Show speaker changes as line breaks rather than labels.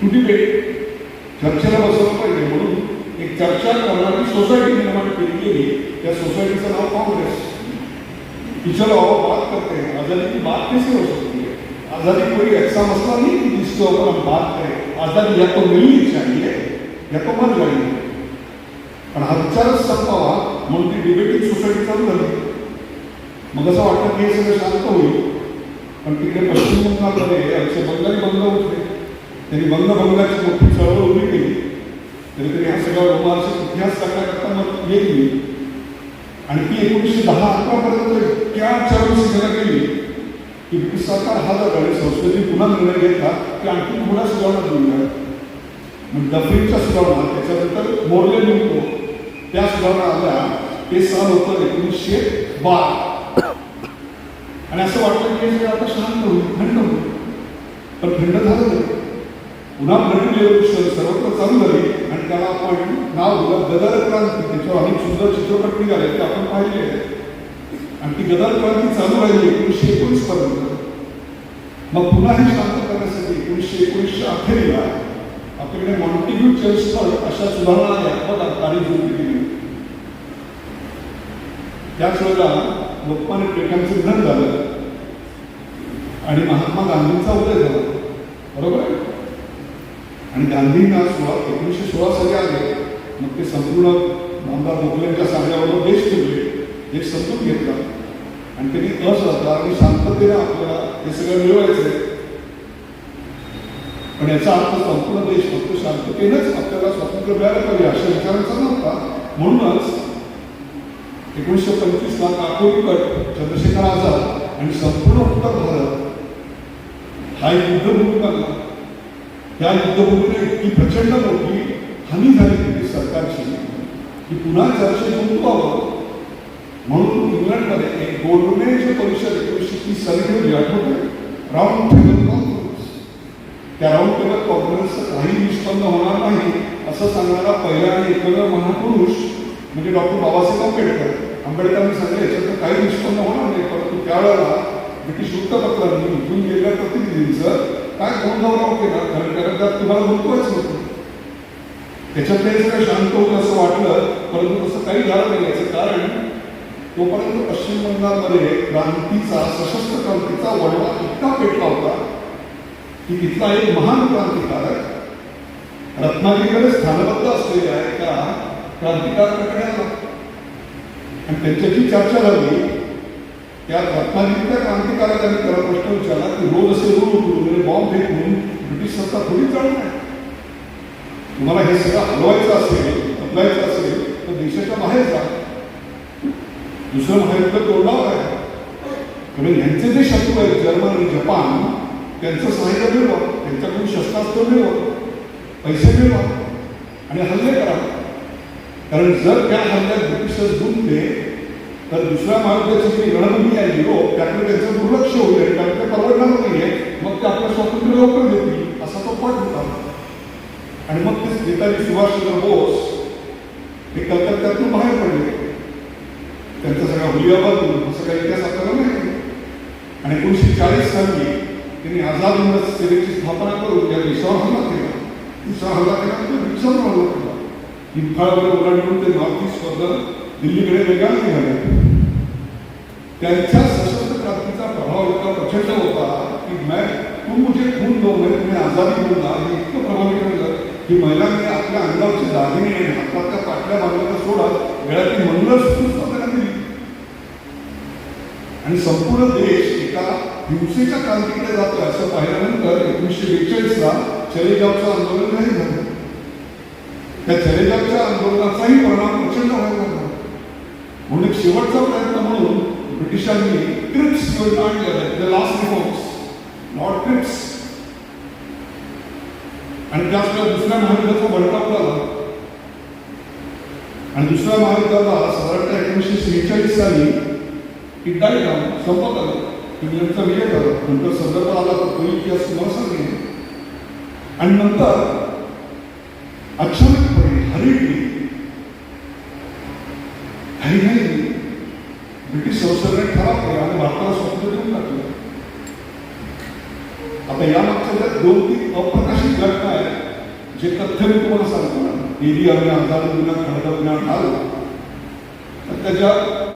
कुठेतरी चर्चेला बसवलं पाहिजे. म्हणून एक चर्चा करणारी सोसायटी निर्माण केली गेली. त्या सोसायटीचं नाव काँग्रेस. तिच्या चलो बात करते. हैं आज़ादी की बात कैसे हो सकती है आज़ादी कोई ऐसा मसला नहीं कि जिसके ऊपर हम बात करें आज़ादी या तो मिलनी चाहिए या तो मर जाएगी पण हा विचारच म्हणून ती डिबेटिंग सोसायटी चालू झाली. मग असं वाटतं की हे सगळं शांत होईल. पण तिकडे पश्चिम बंगालमध्ये आमचे बंगाली बंद होते. त्यांनी बंगभंगाची मोठी चळवळ उभी केली. तरी त्यांनी हा सगळा रोमांचक इतिहास करता करता मग गेली आणि ती एकोणीसशे दहा अकरा पर्यंत चळवळ चरमसीमेला गेली की ब्रिटिश सरकार हा जर आणि संस्कृती पुन्हा निर्णय घेतला की आणखी पुन्हा सुधारणा देऊया मग डफरीच्या सुधारणा त्याच्यानंतर मोरले निघतो त्या सुधारणा आल्या ते साल होतं एकोणीसशे बारा. आणि असं वाटतं की आता शांत होईल थंड होईल. पण थंड झालं नाही. पुन्हा ब्लडी रेव्होल्युशन सर्वत्र चालू झाली आणि त्याला आपण नाव दिलं गदर क्रांती. त्याच्यावर अनेक सुंदर चित्रपट निघाले ते आपण पाहिले आहेत. आणि ती गदर क्रांती चालू राहिली एकोणीसशे एकोणीस पर्यंत. मग पुन्हा हे शांत करण्यासाठी एकोणीसशे एकोणीसच्या अखेरीला आपल्याकडे मॉन्टिग्यू चेल्सफर्ड अशा सुधारणा या बघा तारीख जोडली गेली त्याच वेळेला लोकमान्य टिळकांचं निधन झालं आणि महात्मा गांधींचा उदय झाला. बरोबर? आहे आणि गांधींना सोळा एकोणीसशे सोळा साली आले मग ते संपूर्ण आमदार गोखलेंच्या सांगण्याबरोबर देश ठेवले देश समजून घेतला. आणि त्यांनी असहकार आणि शांततेने आपल्याला हे सगळं मिळवायचं पण याचा अर्थ संपूर्ण देश फक्त शांततेनेच आपल्याला स्वातंत्र्य मिळायला पाहिजे अशा विचारांचा नव्हता. म्हणूनच एकोणीसशे पंचवीसला काकोरी गट चंद्रशेखर आझाद आणि संपूर्ण उत्तर भारत हा एक युद्धभूमी बनला. त्या युद्धभूमीने इतकी प्रचंड मोठी हानी झाली सरकारची की पुन्हा चर्चेत गुंतवावं म्हणून इंग्लंडमध्ये एक गोलमेज परिषद एकोणीसशे तीस साली घेऊन आठवते राऊंड टेबल कॉन्फरन्स. त्या राऊंड टेबल कॉन्फरन्सचं काही निष्पन्न होणार नाही असं सांगणारा पहिला आणि एकमेव महापुरुष म्हणजे डॉक्टर बाबासाहेब आंबेडकर. आंबेडकरांनी सांगितलं याच्यातनं काही निष्पन्न होणार नाही परंतु त्यावेळेला ब्रिटिश वृत्तपत्रांनी इथून गेलेल्या प्रतिनिधींचं काय गोंधळराव केला कारण कारण त्यात तुम्हाला गुंतवायचं होतं. त्याच्यातले सगळं शांत होतं असं वाटलं परंतु तसं काही झालं नाही. याचं कारण तोपर्यंत पश्चिम बंगालमध्ये क्रांतीचा सशस्त्र क्रांतीचा वडवा इतका पेटला होता की तिथला एक महान क्रांतिकारक रत्नागिरीकडे स्थानबद्ध असलेल्या एका क्रांतिकारकाकडे आला. आणि त्यांच्याशी चर्चा झाली त्या रत्नागिरीच्या क्रांतिकारकांनी त्याला प्रश्न विचारला की रोज असे रोज उठून म्हणजे बॉम्ब फेकून ब्रिटिश सत्ता थोडी चालणार तुम्हाला हे सगळं हलवायचं असेल बदलायचं असेल तर देशाच्या बाहेर जा. दुसरं महायुद्ध तोडणार आहे. कारण यांचे जे शत्रू आहेत जर्मन आणि जपान त्यांचं सहाय्य मिळवा त्यांच्याकडून शस्त्रास्त्र मिळवा पैसे मिळवा आणि हल्ले करा. कारण जर त्या हल्ल्यात ब्रिटिशर्स तर दुसऱ्या महायुद्धाची जी रणभूमी आहे युरोप त्याकडे त्यांचं दुर्लक्ष होईल आणि त्याकडे परवडणार नाही नाहीये मग ते आपलं स्वातंत्र्य लवकर देतील असा तो पट होता. आणि मग ते नेताजी सुभाषचंद्र बोस हे कलकत्त्यातून बाहेर पडले. त्यांचा सगळा हुलियाबादून असं काही इतिहास आपल्याला माहिती आणि एकोणीसशे चाळीस साली त्यांनी आझाद हिंद सेनेची स्थापना करून त्या देशावर हल्ला केला. दुसरा हल्ला केला तर ब्रिटिशांवर हल्ला केला इम्फाळवर ओलांडून ते नॉर्थ ईस्ट दिल्लीकडे वेगाने निघाले त्यांच्या सशस्त्र क्रांतीचा प्रभाव इतका प्रचंड होता की मैं तू मुझे खून दो म्हणजे तुम्ही आजारी घेऊन जा हे इतकं प्रभावी केलं की महिलांनी आपल्या अंगावरचे दागिने आणि हाताच्या पाटल्या बांधल्याचा सोडा गळ्यातील मंगळसूत्र त्यांना दिली. आणि संपूर्ण देश एका हिंसेच्या क्रांतीकडे जातोय असं पाहिल्यानंतर एकोणीसशे बेचाळीसला चलेगावचं आंदोलन नाही झालं. त्या चलेगावच्या आंदोलनात परिणाम प्रचंड व्हायला लागला म्हणून एक शेवटचा प्रयत्न म्हणून ब्रिटिशांनी ट्रिप्स योजना आणल्या लास्ट रिफॉर्म्स नॉट ट्रिप्स आणि त्याच वेळेला दुसऱ्या महायुद्धाचा बळकाव झाला आणि दुसऱ्या महायुद्धाला साधारणतः एकोणीसशे सेहेचाळीस साली इट डाय संपत आलं. इंग्लंडचा विजय झाला. नंतर संदर्भ आला तर तो इतिहास तुम्हाला सांगेन आणि नंतर अचानकपणे हरिटली हरिहरी नाही ब्रिटिश संसदेने ठराव केला आणि भारताला स्वातंत्र्य देऊन टाकलं आता या मागच्या दोन तीन अप्रकाशित घटना आहेत जे तथ्य मी तुम्हाला सांगतो ना. एरिया आजारी गुन्हा खडका गुन्हा ठार. तर त्याच्या